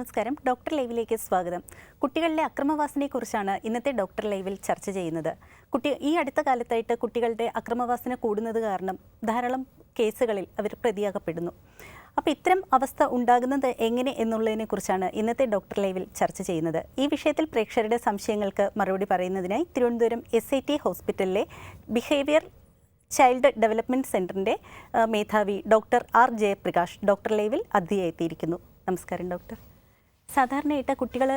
നമസ്കാരം. ഡോക്ടർ ലൈവിലേക്ക് സ്വാഗതം. കുട്ടികളിലെ അക്രമവാസനയെക്കുറിച്ചാണ് ഇന്നത്തെ ഡോക്ടർ ലൈവിൽ ചർച്ച ചെയ്യുന്നത്. കുട്ടി ഈ അടുത്ത കാലത്തായിട്ട് കുട്ടികളുടെ അക്രമവാസന കൂടുന്നത് കാരണം ധാരാളം കേസുകളിൽ അവർ പ്രതിയാകപ്പെടുന്നു അപ്പോൾ ഇത്തരം അവസ്ഥ ഉണ്ടാകുന്നത് എങ്ങനെ എന്നുള്ളതിനെ കുറിച്ചാണ് ഇന്നത്തെ ഡോക്ടർ ലൈവിൽ ചർച്ച ചെയ്യുന്നത്. ഈ വിഷയത്തിൽ പ്രേക്ഷകരുടെ സംശയങ്ങൾക്ക് മറുപടി പറയുന്നതിനായി തിരുവനന്തപുരം എസ് ഐ ടി ഹോസ്പിറ്റലിലെ ബിഹേവിയർ ചൈൽഡ് ഡെവലപ്മെന്റ് സെന്ററിന്റെ മേധാവി ഡോക്ടർ ആർ ജയപ്രകാശ് ഡോക്ടർ ലൈവിൽ അതിഥിയായി എത്തിയിരിക്കുന്നു നമസ്കാരം ഡോക്ടർ. സാധാരണയായിട്ട് കുട്ടികൾ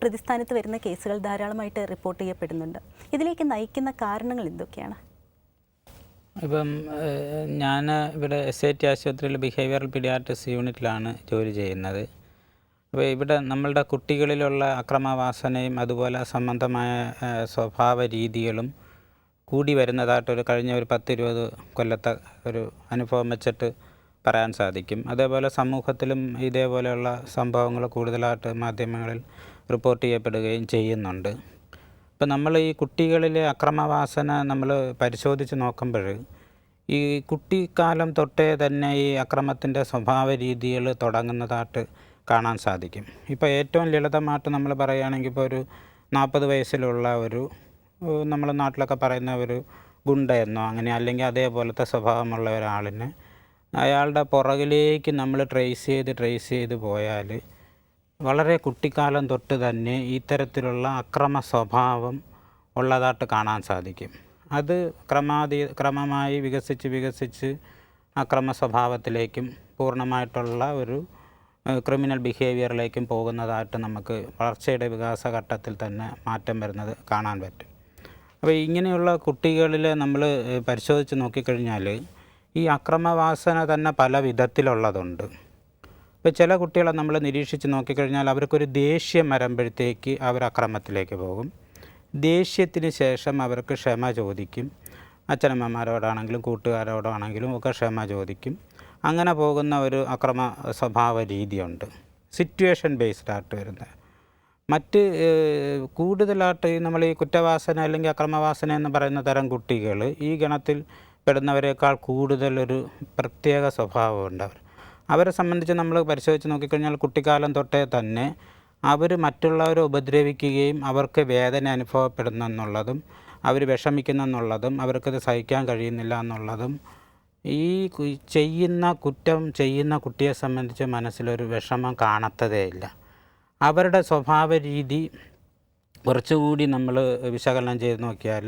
പ്രതിസ്ഥാനത്ത് വരുന്ന കേസുകൾ ധാരാളമായിട്ട് റിപ്പോർട്ട് ചെയ്യപ്പെടുന്നുണ്ട്. ഇതിലേക്ക് നയിക്കുന്ന കാരണങ്ങൾ എന്തൊക്കെയാണ്? ഇപ്പം ഞാൻ ഇവിടെ എസ് ഐ ടി ആശുപത്രിയിൽ ബിഹേവിയറൽ പീഡിയാട്രിക്സ് യൂണിറ്റിലാണ് ജോലി ചെയ്യുന്നത്. അപ്പോൾ ഇവിടെ നമ്മളുടെ കുട്ടികളിലുള്ള അക്രമവാസനയും അതുപോലെ സംബന്ധമായ സ്വഭാവ രീതികളും കൂടി വരുന്നതായിട്ടൊരു കഴിഞ്ഞ ഒരു പത്ത് ഇരുപത് കൊല്ലത്തെ ഒരു അനുഭവം വെച്ചിട്ട് പറയാൻ സാധിക്കും. അതേപോലെ സമൂഹത്തിലും ഇതേപോലെയുള്ള സംഭവങ്ങൾ കൂടുതലായിട്ട് മാധ്യമങ്ങളിൽ റിപ്പോർട്ട് ചെയ്യപ്പെടുകയും ചെയ്യുന്നുണ്ട്. ഇപ്പം നമ്മൾ ഈ കുട്ടികളിലെ അക്രമവാസന നമ്മൾ പരിശോധിച്ച് നോക്കുമ്പോൾ ഈ കുട്ടിക്കാലം തൊട്ടേ തന്നെ ഈ അക്രമത്തിന്റെ സ്വഭാവ രീതികൾ തുടങ്ങുന്നതായിട്ട് കാണാൻ സാധിക്കും. ഇപ്പോൾ ഏറ്റവും ലളിതമായിട്ട് നമ്മൾ പറയുകയാണെങ്കിൽ ഇപ്പോൾ ഒരു നാൽപ്പത് വയസ്സിലുള്ള ഒരു നമ്മൾ നാട്ടിലൊക്കെ പറയുന്ന ഒരു ഗുണ്ടയെന്നോ അങ്ങനെ അല്ലെങ്കിൽ അതേപോലത്തെ സ്വഭാവമുള്ള ഒരാളിനെ അയാളുടെ പുറകിലേക്ക് നമ്മൾ ട്രേസ് ചെയ്ത് ട്രേസ് ചെയ്ത് പോയാൽ വളരെ കുട്ടിക്കാലം തൊട്ട് തന്നെ ഇത്തരത്തിലുള്ള അക്രമ സ്വഭാവം ഉള്ളതായിട്ട് കാണാൻ സാധിക്കും. അത് ക്രമാതി ക്രമമായി വികസിച്ച് വികസിച്ച് അക്രമ സ്വഭാവത്തിലേക്കും പൂർണമായിട്ടുള്ള ഒരു ക്രിമിനൽ ബിഹേവിയറിലേക്കും പോകുന്നതായിട്ട് നമുക്ക് വളർച്ചയുടെ വികാസ ഘട്ടത്തിൽ തന്നെ മാറ്റം വരുന്നത് കാണാൻ പറ്റും. അപ്പോൾ ഇങ്ങനെയുള്ള കുട്ടികളിൽ നമ്മൾ പരിശോധിച്ച് നോക്കിക്കഴിഞ്ഞാൽ ഈ അക്രമവാസന തന്നെ പല വിധത്തിലുള്ളതുണ്ട്. ഇപ്പോൾ ചില കുട്ടികളെ നമ്മൾ നിരീക്ഷിച്ച് നോക്കിക്കഴിഞ്ഞാൽ അവർക്കൊരു ദേഷ്യം വരുമ്പോഴത്തേക്ക് അവർ അക്രമത്തിലേക്ക് പോകും. ദേഷ്യത്തിന് ശേഷം അവർക്ക് ക്ഷമ ചോദിക്കും. അച്ഛനമ്മമാരോടാണെങ്കിലും കൂട്ടുകാരോടാണെങ്കിലും ഒക്കെ ക്ഷമ ചോദിക്കും. അങ്ങനെ പോകുന്ന ഒരു അക്രമ സ്വഭാവ രീതിയുണ്ട്. സിറ്റുവേഷൻ ബേസ്ഡ് ആയിട്ട് വരുന്നത്. മറ്റ് കൂടുതലായിട്ട് നമ്മൾ ഈ കുറ്റവാസന അല്ലെങ്കിൽ അക്രമവാസന എന്ന് പറയുന്ന തരം കുട്ടികൾ ഈ ഗണത്തിൽ പെടുന്നവരെക്കാൾ കൂടുതലൊരു പ്രത്യേക സ്വഭാവമുണ്ട് അവർ. അവരെ സംബന്ധിച്ച് നമ്മൾ പരിശോധിച്ച് നോക്കിക്കഴിഞ്ഞാൽ കുട്ടിക്കാലം തൊട്ടേ തന്നെ അവർ മറ്റുള്ളവരെ ഉപദ്രവിക്കുകയും അവർക്ക് വേദന അനുഭവപ്പെടുന്നു എന്നുള്ളതും അവർ വിഷമിക്കുന്നു എന്നുള്ളതും അവർക്കത് സഹിക്കാൻ കഴിയുന്നില്ല എന്നുള്ളതും ഈ ചെയ്യുന്ന കുറ്റം ചെയ്യുന്ന കുട്ടിയെ സംബന്ധിച്ച് മനസ്സിലൊരു വിഷമം കാണത്തതേയില്ല അവരുടെ സ്വഭാവ രീതി കുറച്ചുകൂടി നമ്മൾ വിശകലനം ചെയ്ത് നോക്കിയാൽ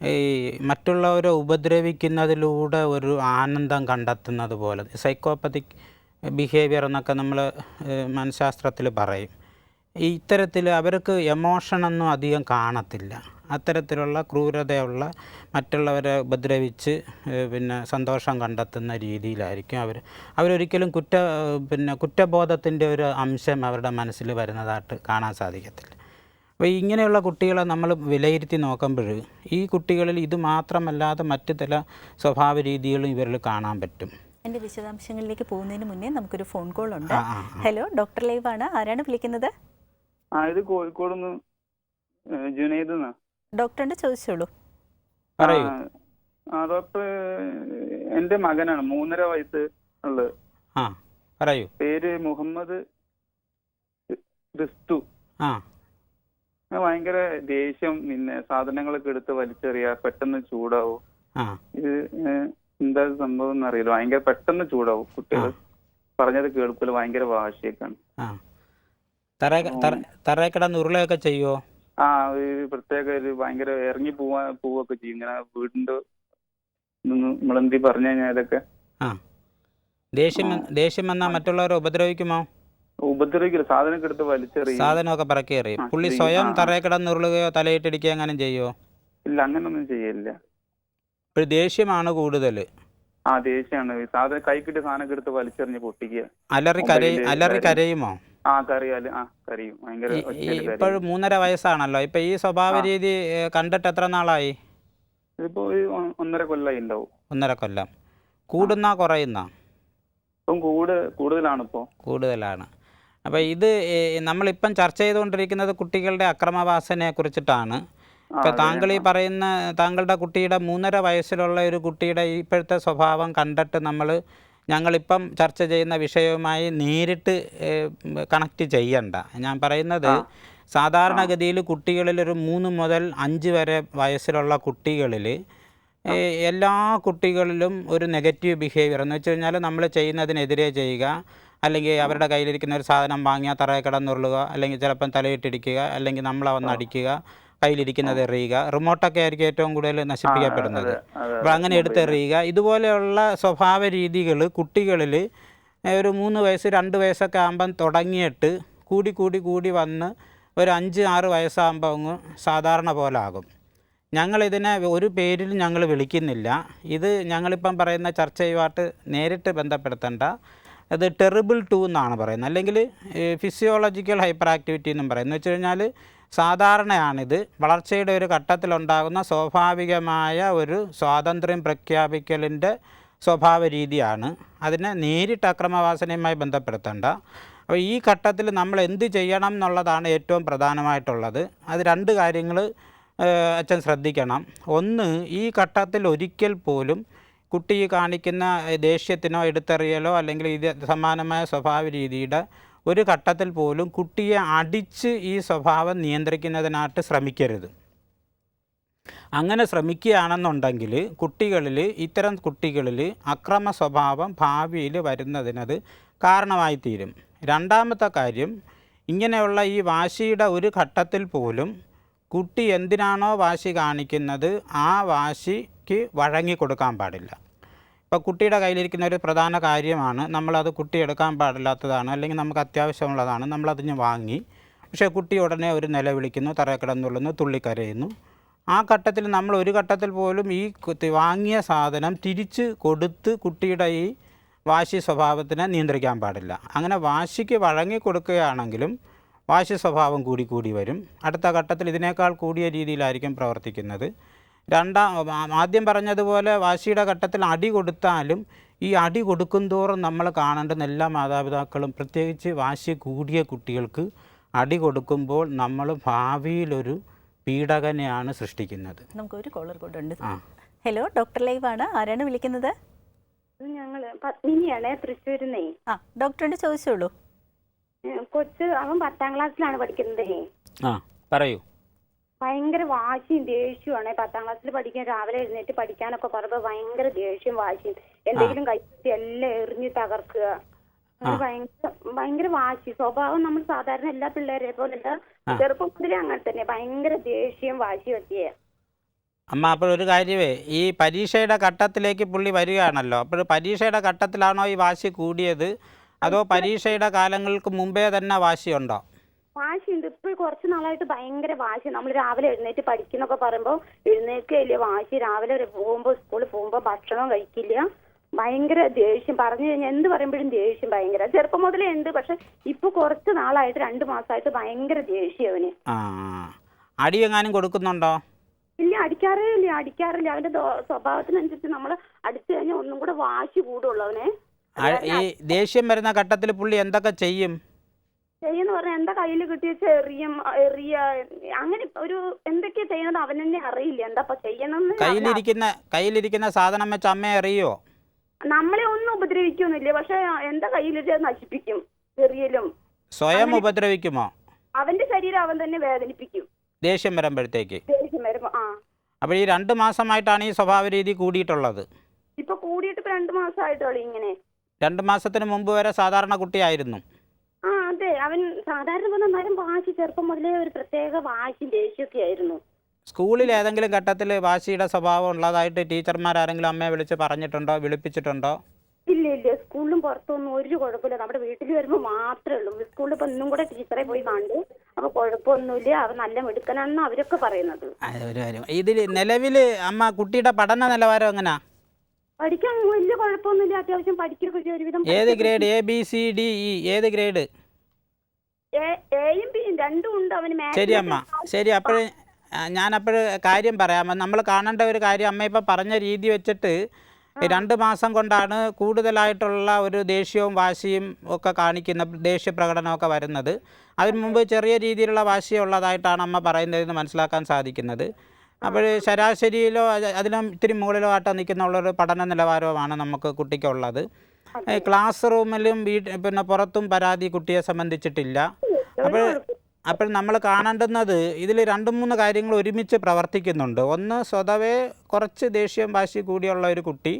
ഈ മറ്റുള്ളവരെ ഉപദ്രവിക്കുന്നതിലൂടെ ഒരു ആനന്ദം കണ്ടെത്തുന്നത് പോലെ സൈക്കോപ്പത്തിക് ബിഹേവിയർ എന്നൊക്കെ നമ്മൾ മനഃശാസ്ത്രത്തിൽ പറയും. ഇത്തരത്തിൽ അവർക്ക് എമോഷനൊന്നും അധികം കാണത്തില്ല. അത്തരത്തിലുള്ള ക്രൂരതയുള്ള മറ്റുള്ളവരെ ഉപദ്രവിച്ച് പിന്നെ സന്തോഷം കണ്ടെത്തുന്ന രീതിയിലായിരിക്കും അവർ അവരൊരിക്കലും കുറ്റ പിന്നെ കുറ്റബോധത്തിന്റെ ഒരു അംശം അവരുടെ മനസ്സിൽ വരുന്നതായിട്ട് കാണാൻ സാധിക്കത്തില്ല. അപ്പോൾ ഇങ്ങനെയുള്ള കുട്ടികളെ നമ്മൾ വിലയിരുത്തി നോക്കുമ്പോൾ ഈ കുട്ടികളിൽ ഇത് മാത്രമല്ലാതെ മറ്റു ചില സ്വഭാവ രീതികളും ഇവരിൽ കാണാൻ പറ്റും. എന്റെ വിശദാംശങ്ങളിലേക്ക് പോകുന്നതിന് മുന്നേ നമുക്കൊരു ഫോൺ കോൾ ഉണ്ട്. ഹലോ ഡോക്ടർ ലൈവ് ആണ് ആരാണ് വിളിക്കുന്നത്? ആ ഇത് കോഴിക്കോട് ജുനൈദ് എന്നാ ചോദിച്ചോളൂ. ആ, ഡോക്ടർ എന്റെ മകനാണ് മൂന്നര വയസ്സ് ഉള്ളത്. പറയൂ. പേര് മുഹമ്മദ് ക്രിസ്തു ആ. ഭയങ്കര ദേഷ്യം പിന്നെ സാധനങ്ങളൊക്കെ എടുത്ത് വലിച്ചെറിയ പെട്ടെന്ന് ചൂടാവും. ഇത് എന്താ സംഭവം എന്നറിയില്ല. ഭയങ്കര പെട്ടെന്ന് ചൂടാവും കുട്ടികൾ. പറഞ്ഞത് കേൾക്കൂല ഭയങ്കര വാശിയൊക്കെയാണ്. ആ. തറ തറ കിടന്ന് ഉരുളയൊക്കെ ചെയ്യുമോ ആ ഒരു പ്രത്യേക ഒരു ഭയങ്കര ഇറങ്ങി പോവാ പോവൊക്കെ ചെയ്യും. ഇങ്ങനെ വീടിന്റെ മുളന്തി നമ്മളെന്തി പറഞ്ഞു കഴിഞ്ഞാൽ ഇതൊക്കെ. ആ. ദേഷ്യം വന്ന്- ദേഷ്യം വന്നാൽ മറ്റുള്ളവരെ ഉപദ്രവിക്കുമോ? ഉപദ്രവിക്കില്ല. സാധനമൊക്കെ എടുത്ത് വലിച്ചെറിയും. സാധനമൊക്കെ പറക്കി എറിയും പുള്ളി സ്വയം തറയെ കിടന്നുരുളുകയോ തലയിട്ടിടിക്കുകയോ അങ്ങനെ ചെയ്യോ? ഇല്ല അങ്ങനൊന്നും ചെയ്യില്ല ഒരു ദേഷ്യമാണ് കൂടുതൽ ആ ദേഷ്യമാണ്. സാധനം കൈ കിട്ടിയ സാധനമൊക്കെ എടുത്ത് വലിച്ചെറിഞ്ഞ് പൊട്ടിക്കുക. അലറി കരയും അലറി കാര്യം. കരയുമോ? ആ കറിയാൽ ആ കറിയും ഭയങ്കര ഇപ്പോഴും മൂന്നര വയസ്സാണല്ലോ. ഇപ്പൊ ഈ സ്വഭാവ. രീതി കണ്ടിട്ട് എത്ര നാളായി? ഇതിപ്പോ ഒന്നര കൊല്ലായി ഉണ്ടാവും. ഒന്നര കൊല്ലം. കൂടുന്ന കുറയുന്ന? ഇപ്പം കൂട് കൂടുതലാണ് ഇപ്പോ കൂടുതലാണ്. അപ്പോൾ ഇത് നമ്മളിപ്പം ചർച്ച ചെയ്തുകൊണ്ടിരിക്കുന്നത് കുട്ടികളുടെ അക്രമവാസനയെ കുറിച്ചിട്ടാണ്. ഇപ്പം താങ്കൾ ഈ പറയുന്ന താങ്കളുടെ കുട്ടിയുടെ മൂന്നര വയസ്സിലുള്ള ഒരു കുട്ടിയുടെ ഇപ്പോഴത്തെ സ്വഭാവം കണ്ടിട്ട് നമ്മൾ ഞങ്ങളിപ്പം ചർച്ച ചെയ്യുന്ന വിഷയവുമായി നേരിട്ട് കണക്ട് ചെയ്യണ്ട. ഞാൻ പറയുന്നത് സാധാരണഗതിയിൽ കുട്ടികളിൽ ഒരു മൂന്ന് മുതൽ അഞ്ച് വരെ വയസ്സിലുള്ള കുട്ടികളിൽ എല്ലാ കുട്ടികളിലും ഒരു നെഗറ്റീവ് ബിഹേവിയർ. എന്ന് വെച്ച് കഴിഞ്ഞാൽ നമ്മൾ ചെയ്യുന്നതിനെതിരെ ചെയ്യുക. അല്ലെങ്കിൽ അവരുടെ കയ്യിലിരിക്കുന്ന ഒരു സാധനം വാങ്ങിയാൽ തറയെ കിടന്നുരുളുക അല്ലെങ്കിൽ ചിലപ്പം തലയിട്ടിടിക്കുക അല്ലെങ്കിൽ നമ്മളെ വന്ന് അടിക്കുക കയ്യിലിരിക്കുന്നത് എറിയുക. റിമോട്ടൊക്കെ ആയിരിക്കും ഏറ്റവും കൂടുതൽ നശിപ്പിക്കപ്പെടുന്നത്. അപ്പോൾ അങ്ങനെ എടുത്തെറിയുക ഇതുപോലെയുള്ള സ്വഭാവ രീതികൾ കുട്ടികളിൽ ഒരു മൂന്ന് വയസ്സ് രണ്ട് വയസ്സൊക്കെ ആകുമ്പം തുടങ്ങിയിട്ട് കൂടി കൂടി കൂടി വന്ന് ഒരു അഞ്ച് ആറ് വയസ്സാകുമ്പോൾ അങ്ങ് സാധാരണ പോലെ ആകും. ഞങ്ങളിതിനെ ഒരു പേരിൽ ഞങ്ങൾ വിളിക്കുന്നില്ല. ഇത് ഞങ്ങളിപ്പം പറയുന്ന ചർച്ചയുമായിട്ട് നേരിട്ട് ബന്ധപ്പെടുത്തേണ്ട. അത് ടെറിബിൾ ടു എന്നാണ് പറയുന്നത്. അല്ലെങ്കിൽ ഫിസിയോളജിക്കൽ ഹൈപ്പർ ആക്ടിവിറ്റി എന്നും പറയുന്നത്. എന്ന് വെച്ച് കഴിഞ്ഞാൽ സാധാരണയാണിത്. വളർച്ചയുടെ ഒരു ഘട്ടത്തിലുണ്ടാകുന്ന സ്വാഭാവികമായ ഒരു സ്വാതന്ത്ര്യം പ്രഖ്യാപിക്കലിന്റെ സ്വഭാവ രീതിയാണ്. അതിനെ നേരിട്ട് അക്രമവാസനയുമായി ബന്ധപ്പെടുത്തേണ്ട. അപ്പോൾ ഈ ഘട്ടത്തിൽ നമ്മൾ എന്ത് ചെയ്യണം എന്നുള്ളതാണ് ഏറ്റവും പ്രധാനമായിട്ടുള്ളത്. അത് രണ്ട് കാര്യങ്ങൾ അച്ഛൻ ശ്രദ്ധിക്കണം. ഒന്ന് ഈ ഘട്ടത്തിൽ ഒരിക്കൽ പോലും കുട്ടി കാണിക്കുന്ന ദേഷ്യത്തിനോ എടുത്തെറിയലോ അല്ലെങ്കിൽ ഇത് സമാനമായ സ്വഭാവ രീതിയുടെ ഒരു ഘട്ടത്തിൽ പോലും കുട്ടിയെ അടിച്ച് ഈ സ്വഭാവം നിയന്ത്രിക്കുന്നതിനായിട്ട് ശ്രമിക്കരുത്. അങ്ങനെ ശ്രമിക്കുകയാണെന്നുണ്ടെങ്കിൽ കുട്ടികളിൽ ഇത്തരം കുട്ടികളിൽ അക്രമ സ്വഭാവം ഭാവിയിൽ വരുന്നതിനത് കാരണമായിത്തീരും. രണ്ടാമത്തെ കാര്യം ഇങ്ങനെയുള്ള ഈ വാശിയുടെ ഒരു ഘട്ടത്തിൽ പോലും കുട്ടി എന്തിനാണോ വാശി കാണിക്കുന്നത് ആ വാശിക്ക് വഴങ്ങി കൊടുക്കാൻ പാടില്ല. ഇപ്പോൾ കുട്ടിയുടെ കയ്യിലിരിക്കുന്ന ഒരു പ്രധാന കാര്യമാണ് നമ്മളത് കുട്ടി എടുക്കാൻ പാടില്ലാത്തതാണ് അല്ലെങ്കിൽ നമുക്ക് അത്യാവശ്യമുള്ളതാണ് നമ്മളതിന് വാങ്ങി. പക്ഷേ കുട്ടി ഉടനെ ഒരു നില വിളിക്കുന്നു തറക്കിടന്നുള്ളുന്നു തുള്ളിക്കരയുന്നു. ആ ഘട്ടത്തിൽ നമ്മൾ ഒരു ഘട്ടത്തിൽ പോലും ഈ വാങ്ങിയ സാധനം തിരിച്ച് കൊടുത്ത് കുട്ടിയുടെ ഈ വാശി സ്വഭാവത്തിനെ നിയന്ത്രിക്കാൻ പാടില്ല. അങ്ങനെ വാശിക്ക് വഴങ്ങി കൊടുക്കുകയാണെങ്കിലും വാശി സ്വഭാവം കൂടി കൂടി വരും. അടുത്ത ഘട്ടത്തിൽ ഇതിനേക്കാൾ കൂടിയ രീതിയിലായിരിക്കും പ്രവർത്തിക്കുന്നത്. രണ്ടാം ആദ്യം പറഞ്ഞതുപോലെ വാശിയുടെ ഘട്ടത്തിൽ അടി കൊടുത്താലും ഈ അടി കൊടുക്കുന്തോറും നമ്മൾ കാണേണ്ടുന്ന എല്ലാ മാതാപിതാക്കളും പ്രത്യേകിച്ച് വാശി കൂടിയ കുട്ടികൾക്ക് അടി കൊടുക്കുമ്പോൾ നമ്മൾ ഭാവിയിലൊരു പീഡകനെയാണ് സൃഷ്ടിക്കുന്നത്. നമുക്ക് ഒരു കോളർ കൂടെ ഉണ്ട് ആ. ഹലോ ഡോക്ടർ ലൈവ് ആണ്. ആരാണ് വിളിക്കുന്നത്? ഇത് ഞങ്ങൾ പത്മിനിയാണേ തൃശ്ശൂരിന്നേ. ആ ഡോക്ടറിന്റെ ചോദിച്ചോളൂ. കൊച്ച് അവൻ പത്താം ക്ലാസ്സിലാണ് പഠിക്കുന്നത്. ആ പറയൂ. ഭയങ്കര വാശിയും ദേഷ്യമാണ് പത്താം ക്ലാസ്സിൽ പഠിക്കാൻ രാവിലെ എഴുന്നേറ്റ് പഠിക്കാനൊക്കെ പറയുമ്പോ ഭയങ്കര ദേഷ്യം വാശിയും എന്തെങ്കിലും കഴിച്ചിട്ട് എല്ലാം എറിഞ്ഞ് തകർക്കുക. ഭയങ്കര ഭയങ്കര വാശി. സ്വഭാവം നമ്മൾ സാധാരണ എല്ലാ പിള്ളേരെ പോലെ ചെറുപ്പം മുതലേ അങ്ങനെ തന്നെ. ഭയങ്കര ദേഷ്യം വാശി പറ്റിയ. അമ്മ അപ്പോൾ ഒരു കാര്യമേ ഈ പരീക്ഷയുടെ ഘട്ടത്തിലേക്ക് പുള്ളി വരികയാണല്ലോ. അപ്പോൾ പരീക്ഷയുടെ ഘട്ടത്തിലാണോ ഈ വാശി കൂടിയത്? അതോ പരീക്ഷയുടെ കാലങ്ങൾക്ക് മുമ്പേ തന്നെ വാശിയുണ്ടോ? വാശിയുണ്ട്. ഇപ്പൊ കുറച്ച് നാളായിട്ട് ഭയങ്കര വാശി. നമ്മൾ രാവിലെ എഴുന്നേറ്റ് പഠിക്കുന്നൊക്കെ പറയുമ്പോൾ എഴുന്നേൽക്കില്ല വാശി. രാവിലെ വരെ പോകുമ്പോ സ്കൂളിൽ പോകുമ്പോ ഭക്ഷണം കഴിക്കില്ല. ഭയങ്കര ദേഷ്യം. പറഞ്ഞു കഴിഞ്ഞാൽ എന്ത് പറയുമ്പോഴും ദേഷ്യം ഭയങ്കര. ചെറുപ്പം മുതലേ ഉണ്ട്. പക്ഷെ ഇപ്പൊ കുറച്ച് നാളായിട്ട് രണ്ട് മാസമായിട്ട് ഭയങ്കര ദേഷ്യം അവന്. ആ ആ. അടി എങ്ങാനും കൊടുക്കുന്നുണ്ടോ? ഇല്ല അടിക്കാറേ ഇല്ല. അടിക്കാറില്ല. അവന്റെ സ്വഭാവത്തിനനുസരിച്ച് നമ്മൾ അടിച്ചു കഴിഞ്ഞാൽ ഒന്നും കൂടെ വാശി കൂടുള്ളൂ അവനെ. ഈ ദേഷ്യം വരുന്ന ഘട്ടത്തിൽ പുള്ളി എന്തൊക്കെ ചെയ്യും? ചെയ്യുന്ന പറഞ്ഞാൽ എന്താ കയ്യിൽ കിട്ടിയ ചെറിയ എറിയ അങ്ങനെ ഒരു എന്തൊക്കെയാ ചെയ്യണത് അവൻ തന്നെ അറിയില്ല. എന്താ ചെയ്യണം കയ്യിലിരിക്കുന്ന കയ്യിലിരിക്കുന്ന സാധനം വെച്ച് അമ്മ അറിയോ നമ്മളെ ഒന്നും ഉപദ്രവിക്കൊന്നുമില്ല. പക്ഷെ എന്താ കയ്യിലിട്ട് നശിപ്പിക്കും ചെറിയലും സ്വയം ഉപദ്രവിക്കുമോ? അവന്റെ ശരീരം അവൻ തന്നെ വേദനിപ്പിക്കും. ദേഷ്യം വരുമ്പോഴത്തേക്ക്. ദേഷ്യം വരുമ്പോ ആ. അപ്പൊ ഈ രണ്ട് മാസമായിട്ടാണ് ഈ സ്വഭാവ രീതി കൂടിയിട്ടുള്ളത്. ഇപ്പൊ കൂടിയിട്ട് ഇപ്പൊ രണ്ടു മാസമായിട്ടുള്ളൂ ഇങ്ങനെ. രണ്ട് മാസത്തിന് മുമ്പ് വരെ സാധാരണ കുട്ടിയായിരുന്നു. അവൻ സാധാരണ പറഞ്ഞാൽ എന്നാലും വാശി ചെറുപ്പം മുതലേ ഒരു പ്രത്യേക വാശി ദേഷ്യമൊക്കെ ആയിരുന്നു. സ്കൂളിൽ ഏതെങ്കിലും ഘട്ടത്തിൽ വാശിയുടെ സ്വഭാവം ഉള്ളതായിട്ട് ടീച്ചർമാർ ആരെങ്കിലും അമ്മയെ വിളിച്ച് പറഞ്ഞിട്ടുണ്ടോ വിളിപ്പിച്ചിട്ടുണ്ടോ? ഇല്ല ഇല്ല. സ്കൂളിലും പുറത്തൊന്നും ഒരു കുഴപ്പമില്ല. നമ്മുടെ വീട്ടിൽ വരുമ്പോൾ മാത്രമേ ഉള്ളൂ. സ്കൂളിൽ ഇപ്പൊ ഇന്നും കൂടെ ടീച്ചറെ പോയി കണ്ടു അപ്പൊ കുഴപ്പമൊന്നുമില്ല. അവർ നല്ല മിടുക്കനാണെന്ന് അവരൊക്കെ പറയുന്നത്. ഒരു കാര്യം. ഇതിൽ നിലവിൽ അമ്മ കുട്ടിയുടെ പഠന നിലവാരം എങ്ങനാ? പഠിക്കാൻ വലിയ കുഴപ്പമൊന്നുമില്ല. അത്യാവശ്യം പഠിക്കുകയൊക്കെ ഒരുവിധം ഏത് grade? A B C D E ഏത് ഗ്രേഡ്? എയും ബിയും രണ്ടും ഉണ്ട് അവന് ശരി അമ്മ. ശരി അപ്പോൾ ഞാനപ്പോൾ കാര്യം പറയാം. നമ്മൾ കാണേണ്ട ഒരു കാര്യം അമ്മ ഇപ്പം പറഞ്ഞ രീതി വെച്ചിട്ട് രണ്ട് മാസം കൊണ്ടാണ് കൂടുതലായിട്ടുള്ള ഒരു ദേഷ്യവും വാശിയും ഒക്കെ കാണിക്കുന്ന ദേഷ്യ പ്രകടനമൊക്കെ വരുന്നത്. അതിന് മുമ്പ് ചെറിയ രീതിയിലുള്ള വാശിയുള്ളതായിട്ടാണ് അമ്മ പറയുന്നതെന്ന് മനസ്സിലാക്കാൻ സാധിക്കുന്നത്. അപ്പോൾ ശരാശരിയിലോ അത് അതിലും ഇത്തിരി മുകളിലോ ആയിട്ട് നിൽക്കുന്നുള്ളൊരു പഠന നിലവാരവുമാണ് നമുക്ക് കുട്ടിക്കുള്ളത്. ക്ലാസ് റൂമിലും വീട്ട് പിന്നെ പുറത്തും പരാതി കുട്ടിയെ സംബന്ധിച്ചിട്ടില്ല. അപ്പോൾ അപ്പോൾ നമ്മൾ കാണേണ്ടുന്നത് ഇതിൽ രണ്ട് മൂന്ന് കാര്യങ്ങൾ ഒരുമിച്ച് പ്രവർത്തിക്കുന്നുണ്ട്. ഒന്ന് സ്വതവേ കുറച്ച് ദേഷ്യം വാശി കൂടിയുള്ള ഒരു കുട്ടി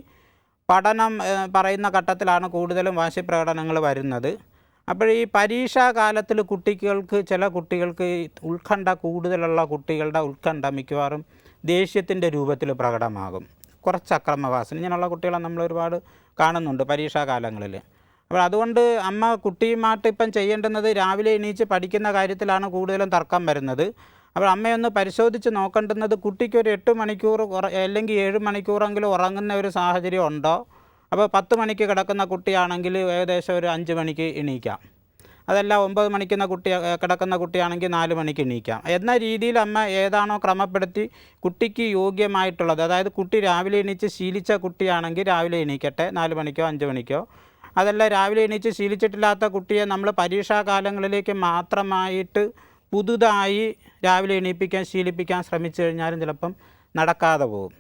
പഠനം പറയുന്ന ഘട്ടത്തിലാണ് കൂടുതലും വാശി പ്രകടനങ്ങൾ വരുന്നത്. അപ്പോൾ ഈ പരീക്ഷാ കാലത്തിൽ കുട്ടികൾക്ക് ചില കുട്ടികൾക്ക് ഉത്കണ്ഠ കൂടുതലുള്ള കുട്ടികളുടെ ഉത്കണ്ഠ മിക്കവാറും ദേഷ്യത്തിന്റെ രൂപത്തിൽ പ്രകടമാകും. കുറച്ച് അക്രമവാസന ഇങ്ങനെയുള്ള കുട്ടികളെ നമ്മൾ ഒരുപാട് കാണുന്നുണ്ട് പരീക്ഷാ കാലങ്ങളിൽ അപ്പോൾ അതുകൊണ്ട് അമ്മ കുട്ടിയുമായിട്ട് ഇപ്പം ചെയ്യേണ്ടുന്നത് രാവിലെ എണീച്ച് പഠിക്കുന്ന കാര്യത്തിലാണ് കൂടുതലും തർക്കം വരുന്നത്. അപ്പോൾ അമ്മയൊന്ന് പരിശോധിച്ച് നോക്കേണ്ടുന്നത് കുട്ടിക്ക് ഒരു എട്ട് മണിക്കൂർ അല്ലെങ്കിൽ ഏഴ് മണിക്കൂറെങ്കിലും ഉറങ്ങുന്ന ഒരു സാഹചര്യം ഉണ്ടോ? അപ്പോൾ പത്ത് മണിക്ക് കിടക്കുന്ന കുട്ടിയാണെങ്കിൽ ഏകദേശം ഒരു അഞ്ച് മണിക്ക് എണീക്കാം. അതല്ല ഒമ്പത് മണിക്കുന്ന കുട്ടി കിടക്കുന്ന കുട്ടിയാണെങ്കിൽ നാല് മണിക്ക് എണീക്കാം. എന്ന രീതിയിൽ അമ്മ ഏതാണോ ക്രമപ്പെടുത്തി കുട്ടിക്ക് യോഗ്യമായിട്ടുള്ളത്. അതായത് കുട്ടി രാവിലെ എണീച്ച് ശീലിച്ച കുട്ടിയാണെങ്കിൽ രാവിലെ എണീക്കട്ടെ നാല് മണിക്കോ അഞ്ച് മണിക്കോ. അതല്ല രാവിലെ എണീച്ച് ശീലിച്ചിട്ടില്ലാത്ത കുട്ടിയെ നമ്മൾ പരീക്ഷാ കാലങ്ങളിലേക്ക് മാത്രമായിട്ട് പുതുതായി രാവിലെ എണീപ്പിക്കാൻ ശീലിപ്പിക്കാൻ ശ്രമിച്ചു കഴിഞ്ഞാലും ചിലപ്പം നടക്കാതെ പോകും.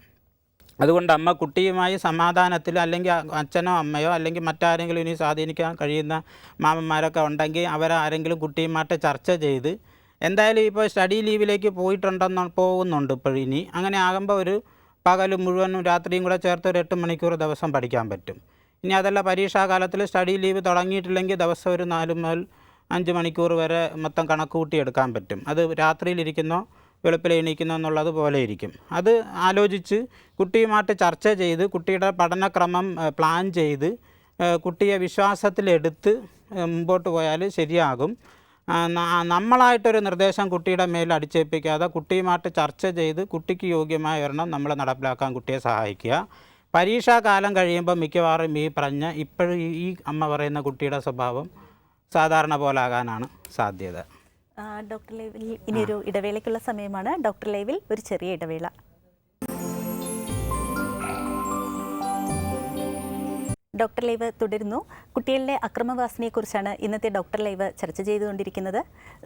അതുകൊണ്ട് അമ്മ കുട്ടിയുമായി സമാധാനത്തിൽ അല്ലെങ്കിൽ അച്ഛനോ അമ്മയോ അല്ലെങ്കിൽ മറ്റാരെങ്കിലും ഇനി സ്വാധീനിക്കാൻ കഴിയുന്ന മാമന്മാരൊക്കെ ഉണ്ടെങ്കിൽ അവരാരെങ്കിലും കുട്ടിയുമായിട്ട് ചർച്ച ചെയ്ത് എന്തായാലും ഇപ്പോൾ സ്റ്റഡി ലീവിലേക്ക് പോയിട്ടുണ്ടെന്ന് പോകുന്നുണ്ട് ഇപ്പോഴിനി അങ്ങനെ ആകുമ്പോൾ ഒരു പകലും മുഴുവനും രാത്രിയും കൂടെ ചേർത്ത് ഒരു എട്ട് മണിക്കൂർ ദിവസം പഠിക്കാൻ പറ്റും. ഇനി അതല്ല പരീക്ഷാകാലത്തിൽ സ്റ്റഡി ലീവ് തുടങ്ങിയിട്ടില്ലെങ്കിൽ ദിവസം ഒരു നാല് മുതൽ അഞ്ച് മണിക്കൂർ വരെ മൊത്തം കണക്ക് കൂട്ടിയെടുക്കാൻ പറ്റും. അത് രാത്രിയിലിരിക്കുന്നോ വെളുപ്പിൽ എണീക്കുന്നു എന്നുള്ളത് പോലെ ഇരിക്കും. അത് ആലോചിച്ച് കുട്ടിയുമായിട്ട് ചർച്ച ചെയ്ത് കുട്ടിയുടെ പഠനക്രമം പ്ലാൻ ചെയ്ത് കുട്ടിയെ വിശ്വാസത്തിലെടുത്ത് മുമ്പോട്ട് പോയാൽ ശരിയാകും. നമ്മളായിട്ടൊരു നിർദ്ദേശം കുട്ടിയുടെ മേൽ അടിച്ചേൽപ്പിക്കാതെ കുട്ടിയുമായിട്ട് ചർച്ച ചെയ്ത് കുട്ടിക്ക് യോഗ്യമായ ഒരെണ്ണം നമ്മൾ നടപ്പിലാക്കാൻ കുട്ടിയെ സഹായിക്കുക. പരീക്ഷാകാലം കഴിയുമ്പോൾ മിക്കവാറും ഈ പറഞ്ഞ ഇപ്പോഴും ഈ അമ്മ പറയുന്ന കുട്ടിയുടെ സ്വഭാവം സാധാരണ പോലാകാനാണ് സാധ്യത. ഡോക്ടർ ലൈവിൽ ഇനിയൊരു ഇടവേളയ്ക്കുള്ള സമയമാണ്. ഡോക്ടർ ലൈവിൽ ഒരു ചെറിയ ഇടവേള. ഡോക്ടർ ലൈവ് തുടരുന്നു. കുട്ടികളുടെ അക്രമവാസനയെക്കുറിച്ചാണ് ഇന്നത്തെ ഡോക്ടർ ലൈവ് ചർച്ച ചെയ്തുകൊണ്ടിരിക്കുന്നത്.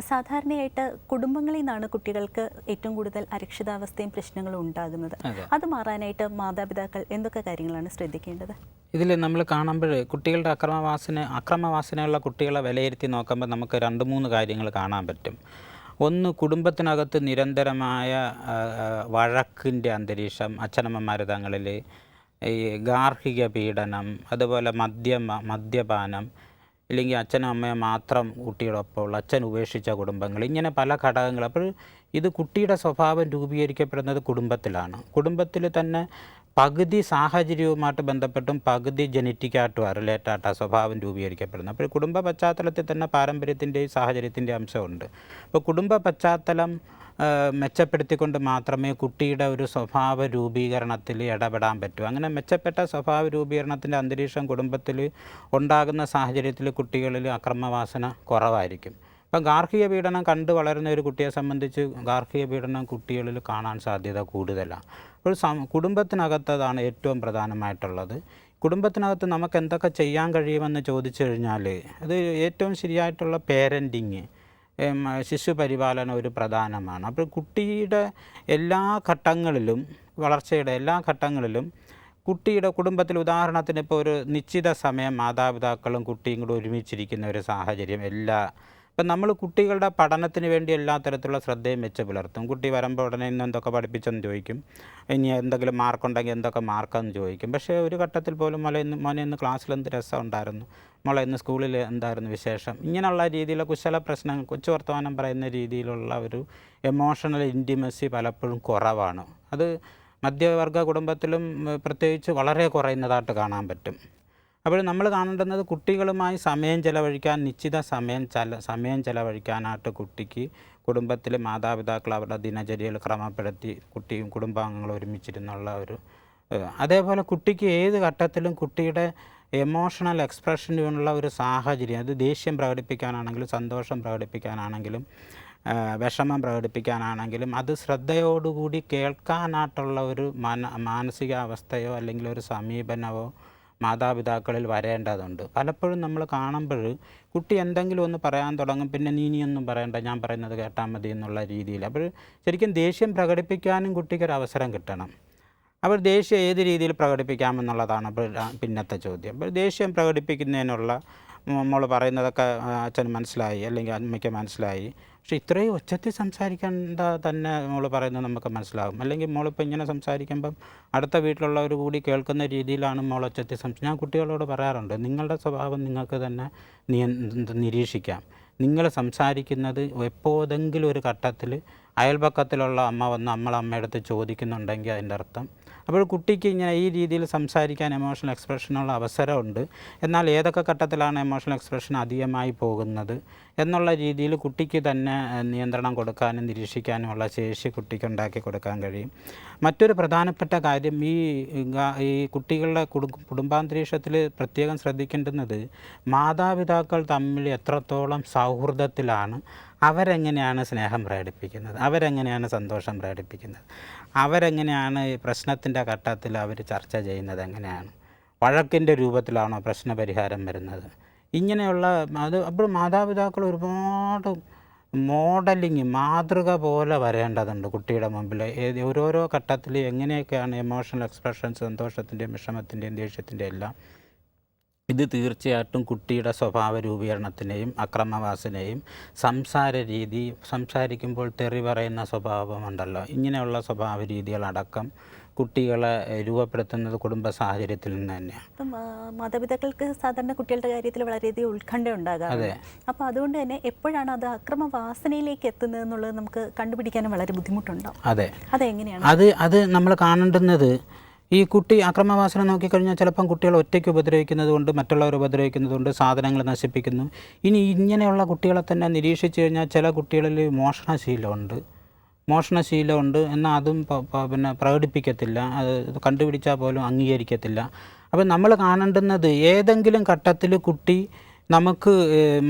സാധാരണയായിട്ട് കുടുംബങ്ങളിൽ നിന്നാണ് കുട്ടികൾക്ക് ഏറ്റവും കൂടുതൽ അരക്ഷിതാവസ്ഥയും പ്രശ്നങ്ങളും ഉണ്ടാകുന്നത്. അത് മാറാനായിട്ട് മാതാപിതാക്കൾ എന്തൊക്കെ കാര്യങ്ങളാണ് ശ്രദ്ധിക്കേണ്ടത്? ഇതിൽ നമ്മൾ കാണുമ്പോൾ കുട്ടികളുടെ അക്രമവാസന അക്രമവാസനയുള്ള കുട്ടികളെ വിലയിരുത്തി നോക്കുമ്പോൾ നമുക്ക് രണ്ട് മൂന്ന് കാര്യങ്ങൾ കാണാൻ പറ്റും. ഒന്ന് കുടുംബത്തിനകത്ത് നിരന്തരമായ വഴക്കിന്റെ അന്തരീക്ഷം അച്ഛനമ്മമാർ തങ്ങളിൽ ഈ ഗാർഹിക പീഡനം അതുപോലെ മദ്യം മദ്യപാനം അല്ലെങ്കിൽ അച്ഛനും അമ്മയും മാത്രം കുട്ടിയോടൊപ്പമുള്ള അച്ഛൻ ഉപേക്ഷിച്ച കുടുംബങ്ങൾ ഇങ്ങനെ പല ഘടകങ്ങൾ. അപ്പോൾ ഇത് കുട്ടിയുടെ സ്വഭാവം രൂപീകരിക്കപ്പെടുന്നത് കുടുംബത്തിലാണ്. കുടുംബത്തിൽ തന്നെ പകുതി സാഹചര്യവുമായിട്ട് ബന്ധപ്പെട്ടും പകുതി ജനറ്റിക്കായിട്ടും റിലേറ്റായിട്ട് ആ സ്വഭാവം രൂപീകരിക്കപ്പെടുന്നു. അപ്പോൾ കുടുംബ പശ്ചാത്തലത്തിൽ തന്നെ പാരമ്പര്യത്തിന്റെയും സാഹചര്യത്തിന്റെയും അംശമുണ്ട്. അപ്പോൾ കുടുംബ പശ്ചാത്തലം മെച്ചപ്പെടുത്തിക്കൊണ്ട് മാത്രമേ കുട്ടിയുടെ ഒരു സ്വഭാവ രൂപീകരണത്തിൽ ഇടപെടാൻ പറ്റൂ. അങ്ങനെ മെച്ചപ്പെട്ട സ്വഭാവ രൂപീകരണത്തിന്റെ അന്തരീക്ഷം കുടുംബത്തിൽ ഉണ്ടാകുന്ന സാഹചര്യത്തിൽ കുട്ടികളിൽ അക്രമവാസന കുറവായിരിക്കും. ഇപ്പം ഗാർഹിക പീഡനം കണ്ടു വളരുന്ന ഒരു കുട്ടിയെ സംബന്ധിച്ച് ഗാർഹിക പീഡനം കുട്ടികളിൽ കാണാൻ സാധ്യത കൂടുതലാണ്. സം കുടുംബത്തിനകത്തതാണ് ഏറ്റവും പ്രധാനമായിട്ടുള്ളത്. കുടുംബത്തിനകത്ത് നമുക്ക് എന്തൊക്കെ ചെയ്യാൻ കഴിയുമെന്ന് ചോദിച്ചു കഴിഞ്ഞാൽ അത് ഏറ്റവും ശരിയായിട്ടുള്ള പേരന്റിങ് ശിശു പരിപാലനം ഒരു പ്രധാനമാണ്. അപ്പോൾ കുട്ടിയുടെ എല്ലാ ഘട്ടങ്ങളിലും വളർച്ചയുടെ എല്ലാ ഘട്ടങ്ങളിലും കുട്ടിയുടെ കുടുംബത്തിൽ ഉദാഹരണത്തിന് ഇപ്പോൾ ഒരു നിശ്ചിത സമയം മാതാപിതാക്കളും കുട്ടിയും കൂടെ ഒരുമിച്ചിരിക്കുന്ന ഒരു സാഹചര്യം എല്ലാ ഇപ്പം നമ്മൾ കുട്ടികളുടെ പഠനത്തിന് വേണ്ടി എല്ലാ തരത്തിലുള്ള ശ്രദ്ധയും വെച്ച് പുലർത്തും. കുട്ടി വരുമ്പോൾ ഉടനെ ഇന്ന് എന്തൊക്കെ പഠിപ്പിച്ചെന്ന് ചോദിക്കും. ഇനി എന്തെങ്കിലും മാർക്കുണ്ടെങ്കിൽ എന്തൊക്കെ മാർക്കെന്ന് ചോദിക്കും. പക്ഷേ ഒരു ഘട്ടത്തിൽ പോലും മോളെ ഇന്ന് മോനെ ഇന്ന് ക്ലാസ്സിൽ എന്ത് രസം ഉണ്ടായിരുന്നു? മോളെ ഇന്ന് സ്കൂളിൽ എന്തായിരുന്നു വിശേഷം? ഇങ്ങനെയുള്ള രീതിയിലുള്ള കുശല പ്രശ്നങ്ങൾ കൊച്ചു വർത്തമാനം പറയുന്ന രീതിയിലുള്ള ഒരു എമോഷണൽ ഇന്റിമസി പലപ്പോഴും കുറവാണ്. അത് മധ്യവർഗ കുടുംബത്തിലും പ്രത്യേകിച്ച് വളരെ കുറയുന്നതായിട്ട് കാണാൻ പറ്റും. അപ്പോൾ നമ്മൾ കാണേണ്ടുന്നത് കുട്ടികളുമായി സമയം ചെലവഴിക്കാൻ നിശ്ചിത സമയം ചല സമയം ചെലവഴിക്കാനായിട്ട് കുട്ടിക്ക് കുടുംബത്തിലെ മാതാപിതാക്കൾ അവരുടെ ദിനചര്യകൾ ക്രമപ്പെടുത്തി കുട്ടിയും കുടുംബാംഗങ്ങളും ഒരുമിച്ചിരുന്നുള്ള ഒരു അതേപോലെ കുട്ടിക്ക് ഏത് ഘട്ടത്തിലും കുട്ടിയുടെ എമോഷണൽ എക്സ്പ്രഷനുള്ള ഒരു സാഹചര്യം അത് ദേഷ്യം പ്രകടിപ്പിക്കാനാണെങ്കിലും സന്തോഷം പ്രകടിപ്പിക്കാനാണെങ്കിലും വിഷമം പ്രകടിപ്പിക്കാനാണെങ്കിലും അത് ശ്രദ്ധയോടുകൂടി കേൾക്കാനായിട്ടുള്ള ഒരു മന മാനസികാവസ്ഥയോ അല്ലെങ്കിൽ ഒരു സമീപനമോ മാതാപിതാക്കളിൽ വരേണ്ടതുണ്ട്. പലപ്പോഴും നമ്മൾ കാണുമ്പോൾ കുട്ടി എന്തെങ്കിലും ഒന്ന് പറയാൻ തുടങ്ങും പിന്നെ നീ ഇനിയൊന്നും പറയണ്ട ഞാൻ പറയുന്നത് കേട്ടാൽ മതി എന്നുള്ള രീതിയിൽ. അപ്പോൾ ശരിക്കും ദേഷ്യം പ്രകടിപ്പിക്കാനും കുട്ടിക്കൊരു അവസരം കിട്ടണം. അപ്പോൾ ദേഷ്യം ഏത് രീതിയിൽ പ്രകടിപ്പിക്കാമെന്നുള്ളതാണ് പിന്നത്തെ ചോദ്യം. അപ്പോൾ ദേഷ്യം പ്രകടിപ്പിക്കുന്നതിനുള്ള നമ്മൾ പറയുന്നതൊക്കെ അച്ഛൻ മനസ്സിലായി അല്ലെങ്കിൽ അമ്മയ്ക്ക് മനസ്സിലായി. പക്ഷേ ഇത്രയും ഒച്ചത്തിൽ സംസാരിക്കേണ്ട തന്നെ മോൾ പറയുന്നത് നമുക്ക് മനസ്സിലാകും. അല്ലെങ്കിൽ മോളിപ്പോൾ ഇങ്ങനെ സംസാരിക്കുമ്പം അടുത്ത വീട്ടിലുള്ളവർ കൂടി കേൾക്കുന്ന രീതിയിലാണ് മോൾ ഒച്ചത്തിൽ സംസാരിക്കുക ഞാൻ കുട്ടികളോട് പറയാറുണ്ട് നിങ്ങളുടെ സ്വഭാവം നിങ്ങൾക്ക് തന്നെ നിരീക്ഷിക്കാം. നിങ്ങൾ സംസാരിക്കുന്നത് എപ്പോഴെങ്കിലും ഒരു ഘട്ടത്തിൽ അയൽപക്കത്തിലുള്ള അമ്മ വന്ന് നമ്മൾ അടുത്ത് ചോദിക്കുന്നുണ്ടെങ്കിൽ അതിന്റെ അർത്ഥം അപ്പോൾ കുട്ടിക്ക് ഇങ്ങനെ ഈ രീതിയിൽ സംസാരിക്കാൻ എമോഷണൽ എക്സ്പ്രഷനുള്ള അവസരമുണ്ട്. എന്നാൽ ഏതൊക്കെ ഘട്ടത്തിലാണ് എമോഷണൽ എക്സ്പ്രഷൻ അധികമായി പോകുന്നത് എന്നുള്ള രീതിയിൽ കുട്ടിക്ക് തന്നെ നിയന്ത്രണം കൊടുക്കാനും നിരീക്ഷിക്കാനുമുള്ള ശേഷി കുട്ടിക്ക് ഉണ്ടാക്കി കൊടുക്കാൻ കഴിയും. മറ്റൊരു പ്രധാനപ്പെട്ട കാര്യം ഈ ഈ കുട്ടികളുടെ കുടു- കുടുംബാന്തരീക്ഷത്തിൽ പ്രത്യേകം ശ്രദ്ധിക്കേണ്ടുന്നത് മാതാപിതാക്കൾ തമ്മിൽ എത്രത്തോളം സൗഹൃദത്തിലാണ് അവരെങ്ങനെയാണ് സ്നേഹം പ്രകടിപ്പിക്കുന്നത് അവരെങ്ങനെയാണ് സന്തോഷം പ്രകടിപ്പിക്കുന്നത്. അവരെങ്ങനെയാണ് ഈ പ്രശ്നത്തിന്റെ ഘട്ടത്തിൽ അവർ ചർച്ച ചെയ്യുന്നത് എങ്ങനെയാണ്? വഴക്കിന്റെ രൂപത്തിലാണോ പ്രശ്നപരിഹാരം വരുന്നത്? ഇങ്ങനെയുള്ള അത് അപ്പോൾ മാതാപിതാക്കൾ ഒരുപാട് മോഡലിങ് മാതൃക പോലെ വരേണ്ടതുണ്ട് കുട്ടിയുടെ മുമ്പിൽ. ഓരോരോ ഘട്ടത്തിൽ എങ്ങനെയൊക്കെയാണ് എമോഷണൽ എക്സ്പ്രഷൻസ് സന്തോഷത്തിന്റെയും വിഷമത്തിന്റെയും ദേഷ്യത്തിന്റെയും എല്ലാം ഇത് തീർച്ചയായിട്ടും കുട്ടിയുടെ സ്വഭാവ രൂപീകരണത്തിനെയും അക്രമവാസനെയും സംസാര രീതി സംസാരിക്കുമ്പോൾ തെറി പറയുന്ന സ്വഭാവമുണ്ടല്ലോ. ഇങ്ങനെയുള്ള സ്വഭാവ രീതികളടക്കം കുട്ടികളെ രൂപപ്പെടുത്തുന്നത് കുടുംബ സാഹചര്യത്തിൽ നിന്ന് തന്നെയാണ്. അപ്പം മാതാപിതാക്കൾക്ക് സാധാരണ കുട്ടികളുടെ കാര്യത്തിൽ വളരെയധികം ഉത്കണ്ഠ അതെ. അപ്പോൾ അതുകൊണ്ട് തന്നെ എപ്പോഴാണ് അത് അക്രമവാസനയിലേക്ക് എത്തുന്നത് എന്നുള്ളത് നമുക്ക് കണ്ടുപിടിക്കാനും വളരെ ബുദ്ധിമുട്ടുണ്ടാവും അതെ. അതെങ്ങനെയാണ്? അത് അത് നമ്മൾ കാണേണ്ടുന്നത് ഈ കുട്ടി അക്രമവാസന നോക്കിക്കഴിഞ്ഞാൽ ചിലപ്പം കുട്ടികൾ ഒറ്റയ്ക്ക് ഉപദ്രവിക്കുന്നത് കൊണ്ട് മറ്റുള്ളവർ ഉപദ്രവിക്കുന്നത് കൊണ്ട് സാധനങ്ങൾ നശിപ്പിക്കുന്നു. ഇനി ഇങ്ങനെയുള്ള കുട്ടികളെ തന്നെ നിരീക്ഷിച്ചു കഴിഞ്ഞാൽ ചില കുട്ടികളിൽ മോഷണശീലമുണ്ട്. മോഷണശീലമുണ്ട് എന്നാൽ അതും പിന്നെ പ്രകടിപ്പിക്കത്തില്ല. അത് കണ്ടുപിടിച്ചാൽ പോലും അംഗീകരിക്കത്തില്ല. അപ്പം നമ്മൾ കാണേണ്ടുന്നത് ഏതെങ്കിലും ഘട്ടത്തിൽ കുട്ടി നമുക്ക്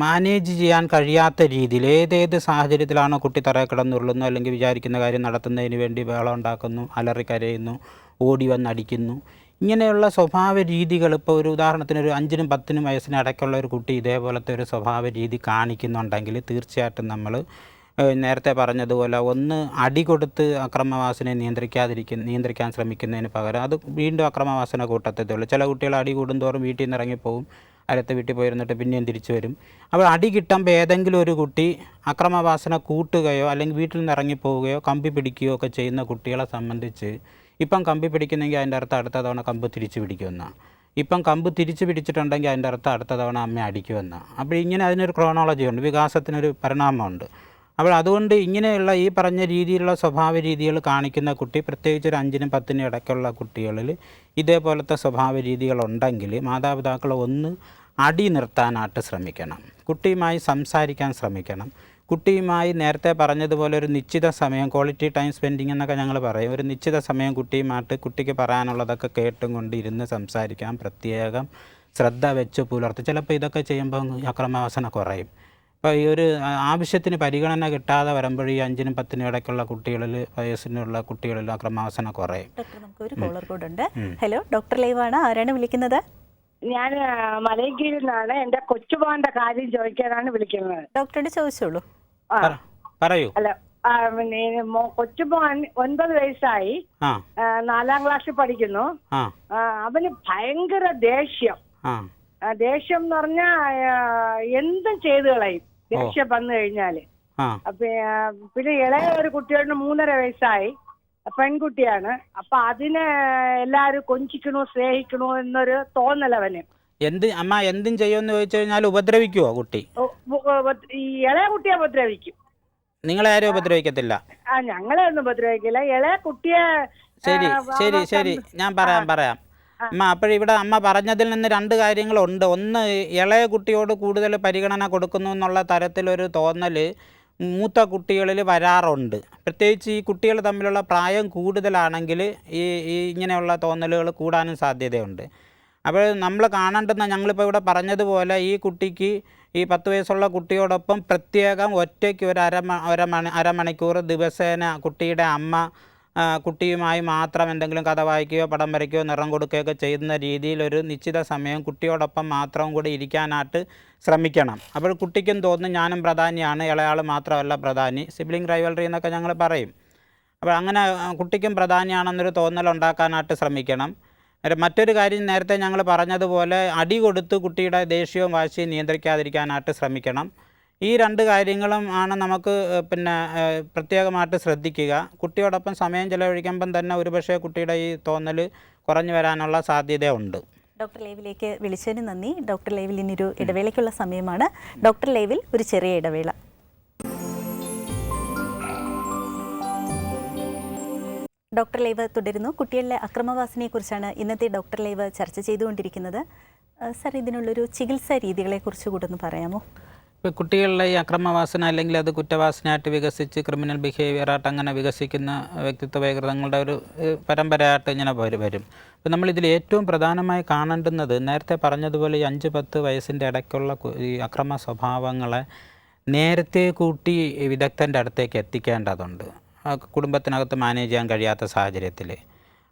മാനേജ് ചെയ്യാൻ കഴിയാത്ത രീതിയിൽ ഏതേത് സാഹചര്യത്തിലാണോ കുട്ടി തറയിൽ കിടന്നുരുളുന്നു അല്ലെങ്കിൽ വിചാരിക്കുന്ന കാര്യം നടത്തുന്നതിന് വേണ്ടി വേളം ഉണ്ടാക്കുന്നു അലറി കരയുന്നു ഓടി വന്നടിക്കുന്നു. ഇങ്ങനെയുള്ള സ്വഭാവ രീതികൾ ഇപ്പോൾ ഒരു ഉദാഹരണത്തിന് ഒരു അഞ്ചിനും പത്തിനും വയസ്സിനും ഒരു കുട്ടി ഇതേപോലത്തെ ഒരു സ്വഭാവ രീതി കാണിക്കുന്നുണ്ടെങ്കിൽ തീർച്ചയായിട്ടും നമ്മൾ നേരത്തെ പറഞ്ഞതുപോലെ ഒന്ന് അടി കൊടുത്ത് അക്രമവാസനെ നിയന്ത്രിക്കാതിരിക്കുന്ന നിയന്ത്രിക്കാൻ ശ്രമിക്കുന്നതിന് പകരം അത് വീണ്ടും അക്രമവാസന കൂട്ടത്തേ ചില കുട്ടികൾ അടി കൂടുന്തോറും വീട്ടിൽ നിന്ന് ഇറങ്ങിപ്പോവും അടുത്ത വീട്ടിൽ പോയിരുന്നിട്ട് പിന്നെയും തിരിച്ചു വരും. അപ്പോൾ അടി കിട്ടുമ്പോൾ ഏതെങ്കിലും ഒരു കുട്ടി അക്രമവാസന കൂട്ടുകയോ അല്ലെങ്കിൽ വീട്ടിൽ നിന്ന് ഇറങ്ങിപ്പോവുകയോ കമ്പി പിടിക്കുകയോ ഒക്കെ ചെയ്യുന്ന കുട്ടികളെ സംബന്ധിച്ച് ഇപ്പം കമ്പി പിടിക്കുന്നെങ്കിൽ അതിന്റെ അർത്ഥം അടുത്ത തവണ കമ്പ് തിരിച്ചു പിടിക്കുമെന്നാണ് ഇപ്പം കമ്പ് തിരിച്ചു പിടിച്ചിട്ടുണ്ടെങ്കിൽ അതിന്റെ അർത്ഥം അടുത്ത തവണ അമ്മ അടിക്കുമെന്നാണ് അപ്പോൾ ഇങ്ങനെ അതിനൊരു ക്രോണോളജി ഉണ്ട് വികാസത്തിനൊരു പരിണാമമുണ്ട്. അപ്പോൾ അതുകൊണ്ട് ഇങ്ങനെയുള്ള ഈ പറഞ്ഞ രീതിയിലുള്ള സ്വഭാവ രീതികൾ കാണിക്കുന്ന കുട്ടി പ്രത്യേകിച്ച് ഒരു അഞ്ചിനും പത്തിനും ഇടയ്ക്കുള്ള കുട്ടികളിൽ ഇതേപോലത്തെ സ്വഭാവ രീതികളുണ്ടെങ്കിൽ മാതാപിതാക്കൾ ഒന്ന് അടി നിർത്താനായിട്ട് ശ്രമിക്കണം. കുട്ടിയുമായി സംസാരിക്കാൻ ശ്രമിക്കണം. കുട്ടിയുമായി നേരത്തെ പറഞ്ഞതുപോലെ ഒരു നിശ്ചിത സമയം ക്വാളിറ്റി ടൈം സ്പെൻഡിങ് എന്നൊക്കെ ഞങ്ങൾ പറയും. ഒരു നിശ്ചിത സമയം കുട്ടിയുമായിട്ട് കുട്ടിക്ക് പറയാനുള്ളതൊക്കെ കേട്ടും കൊണ്ട് ഇരുന്ന് സംസാരിക്കാം. പ്രത്യേകം ശ്രദ്ധ വെച്ച് പുലർത്തി. ചിലപ്പോൾ ഇതൊക്കെ ചെയ്യുമ്പോൾ അക്രമാവസന കുറയും. അപ്പോൾ ഈ ഒരു ആവശ്യത്തിന് പരിഗണന കിട്ടാതെ വരുമ്പോൾ ഈ അഞ്ചിനും പത്തിനും ഇടയ്ക്കുള്ള കുട്ടികളിൽ വയസ്സിനുള്ള കുട്ടികളിൽ അക്രമവാസന കുറയും. ഡോക്ടർ നമുക്ക് ഒരു കോളർ ഉണ്ട്. ഹലോ ഡോക്ടർ ലൈവാണ്. ആരാണ് വിളിക്കുന്നത്? ഞാൻ മലയിൽ നിന്നാണ്. എന്റെ കൊച്ചുമോന്റെ കാര്യം ചോദിക്കാനാണ് വിളിക്കുന്നത്. ഡോക്ടറോട് ചോദിച്ചോളൂ. പറയൂ. അല്ല കൊച്ചുമോൻ ഒൻപത് വയസ്സായി. നാലാം ക്ലാസ്സിൽ പഠിക്കുന്നു. അവന് ഭയങ്കര ദേഷ്യം. ദേഷ്യം എന്ന് പറഞ്ഞാ എന്തും ചെയ്തു കളയും. ദേഷ്യം വന്നു കഴിഞ്ഞാൽ. പിന്നെ ഇളയ ഒരു കുട്ടിയോട് മൂന്നര വയസ്സായി. പെൺകുട്ടിയാണ്. അപ്പൊ അതിനെ എല്ലാരും കൊഞ്ചിക്കണോ സ്നേഹിക്കണോ എന്നൊരു തോന്നലവന്. എന്ത് അമ്മ എന്തും ചെയ്യുമെന്ന് ചോദിച്ചു കഴിഞ്ഞാൽ ഉപദ്രവിക്കുവോ കുട്ടി? ഈ ഇളയ കുട്ടിയെ ഉപദ്രവിക്കും. നിങ്ങളെ ആരും ഉപദ്രവിക്കത്തില്ല? ആ ഞങ്ങളെ ഒന്നും ഉപദ്രവിക്കില്ല. ഇളയ കുട്ടിയെ ശരി ശരി ശരി. ഞാൻ പറയാം പറയാം. അമ്മ അപ്പോഴിവിടെ അമ്മ പറഞ്ഞതിൽ നിന്ന് രണ്ട് കാര്യങ്ങളുണ്ട്. ഒന്ന് ഇളയ കുട്ടിയോട് കൂടുതൽ പരിഗണന കൊടുക്കുന്നു എന്നുള്ള തരത്തിലൊരു തോന്നൽ മൂത്ത കുട്ടികളിൽ വരാറുണ്ട്. പ്രത്യേകിച്ച് ഈ കുട്ടികൾ തമ്മിലുള്ള പ്രായം കൂടുതലാണെങ്കിൽ ഈ ഈ ഇങ്ങനെയുള്ള തോന്നലുകൾ കൂടാനും സാധ്യതയുണ്ട്. അപ്പോൾ നമ്മൾ കാണേണ്ടുന്ന ഞങ്ങളിപ്പോൾ ഇവിടെ പറഞ്ഞതുപോലെ ഈ കുട്ടിക്ക് ഈ പത്ത് വയസ്സുള്ള കുട്ടിയോടൊപ്പം പ്രത്യേകം ഒറ്റയ്ക്ക് ഒരു അര അരമണി അരമണിക്കൂർ ദിവസേന കുട്ടിയുടെ അമ്മ കുട്ടിയുമായി മാത്രം എന്തെങ്കിലും കഥ വായിക്കുകയോ പടം വരയ്ക്കുകയോ നിറം കൊടുക്കുകയൊക്കെ ചെയ്യുന്ന രീതിയിൽ ഒരു നിശ്ചിത സമയം കുട്ടിയോടൊപ്പം മാത്രം കൂടി ഇരിക്കാനായിട്ട് ശ്രമിക്കണം. അപ്പോൾ കുട്ടിക്കും തോന്നും ഞാനും പ്രധാനിയാണ് ഇളയാൾ മാത്രമല്ല പ്രധാനി സിബ്ലിംഗ് റൈവൽറി എന്നൊക്കെ ഞങ്ങൾ പറയും. അപ്പോൾ അങ്ങനെ കുട്ടിക്കും പ്രധാനിയാണെന്നൊരു തോന്നൽ ഉണ്ടാക്കാനായിട്ട് ശ്രമിക്കണം. മറ്റൊരു കാര്യം നേരത്തെ ഞങ്ങൾ പറഞ്ഞതുപോലെ അടി കൊടുത്ത് കുട്ടിയുടെ ദേഷ്യവും വാശിയും നിയന്ത്രിക്കാതിരിക്കാനായിട്ട് ശ്രമിക്കണം. ഈ രണ്ട് കാര്യങ്ങളും ആണ് നമുക്ക് പിന്നെ പ്രത്യേകമായിട്ട് ശ്രദ്ധിക്കുക. കുട്ടിയോടൊപ്പം സമയം ചെലവഴിക്കുമ്പം തന്നെ ഒരുപക്ഷെ കുട്ടിയുടെ ഈ തോന്നൽ കുറഞ്ഞു വരാനുള്ള സാധ്യതയുണ്ട് ഡോക്ടർ ലേവിലേക്ക് വിളിച്ചതിന് നന്ദി. ഡോക്ടർ ലൈവിൽ ഇനിയൊരു ഇടവേളയ്ക്കുള്ള സമയമാണ്. ഡോക്ടർ ലൈവിൽ ഒരു ചെറിയ ഇടവേള. ഡോക്ടർ ലൈവ് തുടരുന്നു. കുട്ടികളിലെ അക്രമവാസനയെക്കുറിച്ചാണ് ഇന്നത്തെ ഡോക്ടർ ലൈവ് ചർച്ച ചെയ്തുകൊണ്ടിരിക്കുന്നത്. സർ ഇതിനുള്ളൊരു ചികിത്സാ രീതികളെക്കുറിച്ച് കൂടെ ഒന്ന് പറയാമോ? ഇപ്പോൾ കുട്ടികളിലെ ഈ അക്രമവാസന അല്ലെങ്കിൽ അത് കുറ്റവാസനയായിട്ട് വികസിച്ച് ക്രിമിനൽ ബിഹേവിയറായിട്ട് അങ്ങനെ വികസിക്കുന്ന വ്യക്തിത്വ വൈകൃതങ്ങളുടെ ഒരു പരമ്പരയായിട്ട് ഇങ്ങനെ വരും അപ്പോൾ നമ്മളിതിൽ ഏറ്റവും പ്രധാനമായി കാണേണ്ടുന്നത് നേരത്തെ പറഞ്ഞതുപോലെ ഈ അഞ്ച് പത്ത് വയസ്സിന്റെ ഇടയ്ക്കുള്ള ഈ അക്രമ സ്വഭാവങ്ങളെ നേരത്തെ കൂട്ടി വിദഗ്ധന്റെ അടുത്തേക്ക് എത്തിക്കേണ്ടതുണ്ട്. കുടുംബത്തിനകത്ത് മാനേജ് ചെയ്യാൻ കഴിയാത്ത സാഹചര്യത്തിൽ.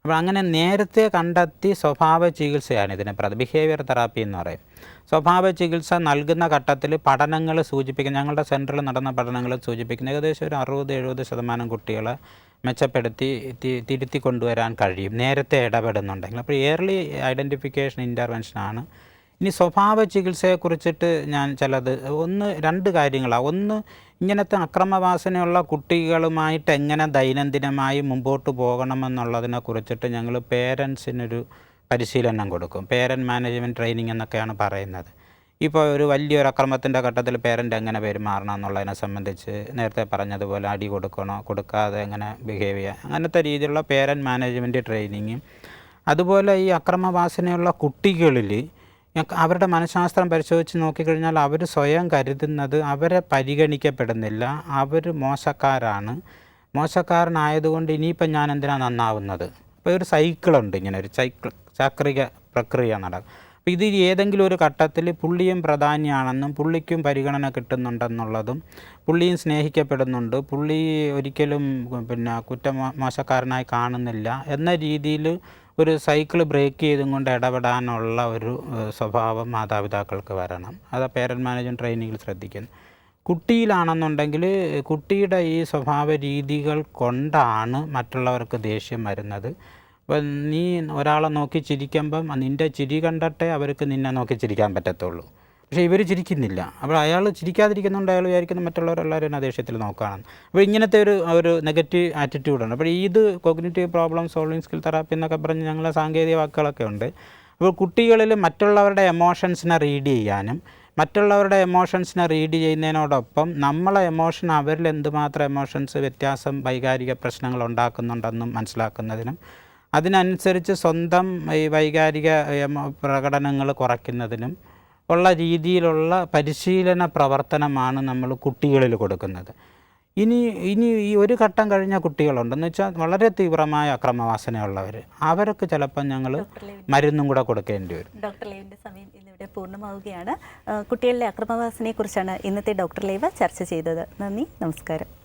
അപ്പോൾ അങ്ങനെ നേരത്തെ കണ്ടെത്തി സ്വഭാവ ചികിത്സയാണ് ഇതിനെ പറയുന്നത്. ബിഹേവിയർ തെറാപ്പി എന്ന് പറയും. സ്വഭാവ ചികിത്സ നൽകുന്ന ഘട്ടത്തിൽ പഠനങ്ങൾ സൂചിപ്പിക്കുന്ന ഞങ്ങളുടെ സെന്ററിൽ നടന്ന പഠനങ്ങൾ സൂചിപ്പിക്കുന്ന ഏകദേശം ഒരു അറുപത് എഴുപത് ശതമാനം കുട്ടികളെ മെച്ചപ്പെടുത്തി തിരുത്തി കൊണ്ടുവരാൻ കഴിയും. നേരത്തെ ഇടപെടുന്നുണ്ടെങ്കിൽ. അപ്പോൾ ഏർലി ഐഡന്റിഫിക്കേഷൻ ഇന്റർവെൻഷനാണ് ഇനി സ്വഭാവ ചികിത്സയെക്കുറിച്ചിട്ട് ഞാൻ ചിലത് ഒന്ന് രണ്ട് കാര്യങ്ങളാണ് ഒന്ന് ഇങ്ങനത്തെ അക്രമവാസനയുള്ള കുട്ടികളുമായിട്ട് എങ്ങനെ ദൈനംദിനമായി മുമ്പോട്ട് പോകണമെന്നുള്ളതിനെ കുറിച്ചിട്ട് ഞങ്ങൾ പേരൻസിനൊരു പരിശീലനം കൊടുക്കും. പേരന്റ് മാനേജ്മെന്റ് ട്രെയിനിങ് എന്നൊക്കെയാണ് പറയുന്നത്. ഇപ്പോൾ ഒരു വലിയൊരു അക്രമത്തിന്റെ ഘട്ടത്തിൽ പേരന്റ് എങ്ങനെ പെരുമാറണം എന്നുള്ളതിനെ സംബന്ധിച്ച് നേരത്തെ പറഞ്ഞതുപോലെ അടി കൊടുക്കണോ കൊടുക്കാതെ എങ്ങനെ ബിഹേവ് ചെയ്യുക അങ്ങനത്തെ രീതിയിലുള്ള പേരന്റ് മാനേജ്മെന്റ് ട്രെയിനിങ്ങും അതുപോലെ ഈ അക്രമവാസനയുള്ള കുട്ടികളിൽ അവരുടെ മനഃശാസ്ത്രം പരിശോധിച്ച് നോക്കിക്കഴിഞ്ഞാൽ അവർ സ്വയം കരുതുന്നത് അവരെ പരിഗണിക്കപ്പെടുന്നില്ല. അവർ മോശക്കാരാണ്. മോശക്കാരനായതുകൊണ്ട് ഇനിയിപ്പം ഞാൻ എന്തിനാണ് നന്നാവുന്നത്? അപ്പോൾ ഒരു സൈക്കിളുണ്ട് ഇങ്ങനെ ഒരു സൈക്കിൾ ചാക്രിക പ്രക്രിയ നടക്കും അപ്പോൾ ഇത് ഏതെങ്കിലും ഒരു ഘട്ടത്തിൽ പുള്ളിയും പ്രധാനിയാണെന്നും പുള്ളിക്കും പരിഗണന കിട്ടുന്നുണ്ടെന്നുള്ളതും പുള്ളിയും സ്നേഹിക്കപ്പെടുന്നുണ്ട്. പുള്ളി ഒരിക്കലും പിന്നെ കുറ്റം മോശക്കാരനായി കാണുന്നില്ല എന്ന രീതിയിൽ ഒരു സൈക്കിൾ ബ്രേക്ക് ചെയ്തും കൊണ്ട് ഇടപെടാനുള്ള ഒരു സ്വഭാവം മാതാപിതാക്കൾക്ക് വരണം. അത് പേരന്റ് മാനേജ്മെന്റ് ട്രെയിനിങ്ങിൽ ശ്രദ്ധിക്കുന്നു കുട്ടിയിലാണെന്നുണ്ടെങ്കിൽ കുട്ടിയുടെ ഈ സ്വഭാവ രീതികൾ കൊണ്ടാണ് മറ്റുള്ളവർക്ക് ദേഷ്യം വരുന്നത്. അപ്പം നീ ഒരാളെ നോക്കി ചിരിക്കുമ്പം നിന്റെ ചിരി കണ്ടിട്ടേ അവർക്ക് നിന്നെ നോക്കി ചിരിക്കാൻ പറ്റത്തുള്ളൂ. പക്ഷേ ഇവർ ചിരിക്കുന്നില്ല. അപ്പോൾ അയാൾ ചിരിക്കാതിരിക്കുന്നുണ്ട് അയാൾ വിചാരിക്കുന്നത് മറ്റുള്ളവരെല്ലാവരും എന്നെ ദേഷ്യത്തിൽ നോക്കുകയാണ് അപ്പോൾ ഇങ്ങനത്തെ ഒരു ഒരു നെഗറ്റീവ് ആറ്റിറ്റ്യൂഡാണ്. അപ്പോൾ ഇത് cognitive problem solving skill therapy എന്നൊക്കെ പറഞ്ഞ് ഞങ്ങളെ സാങ്കേതിക വാക്കുകളൊക്കെ ഉണ്ട്. അപ്പോൾ കുട്ടികളിൽ മറ്റുള്ളവരുടെ എമോഷൻസിനെ റീഡ് ചെയ്യാനും മറ്റുള്ളവരുടെ എമോഷൻസിനെ റീഡ് ചെയ്യുന്നതിനോടൊപ്പം നമ്മളെ എമോഷൻ അവരിൽ എന്തുമാത്രം എമോഷൻസ് വ്യത്യാസം വൈകാരിക പ്രശ്നങ്ങൾ ഉണ്ടാക്കുന്നുണ്ടെന്നും മനസ്സിലാക്കുന്നതിനും അതിനനുസരിച്ച് സ്വന്തം ഈ വൈകാരിക പ്രകടനങ്ങൾ കുറയ്ക്കുന്നതിനും ഉള്ള രീതിയിലുള്ള പരിശീലന പ്രവർത്തനമാണ് നമ്മൾ കുട്ടികളിൽ കൊടുക്കുന്നത്. ഇനി ഇനി ഈ ഒരു ഘട്ടം കഴിഞ്ഞ കുട്ടികളുണ്ടെന്ന് വെച്ചാൽ വളരെ തീവ്രമായ അക്രമവാസനയുള്ളവർ. അവരൊക്കെ ചിലപ്പോൾ ഞങ്ങൾ മരുന്നും കൂടെ കൊടുക്കേണ്ടി വരും. ഡോക്ടർ ലൈവിന്റെ സമയം ഇന്നിവിടെ പൂർണമാവുകയാണ്. കുട്ടികളുടെ കുട്ടികളിലെ അക്രമവാസനയെക്കുറിച്ചാണ് ഇന്നത്തെ ഡോക്ടർ ലൈവ് ചർച്ച ചെയ്തത്. നന്ദി നമസ്കാരം.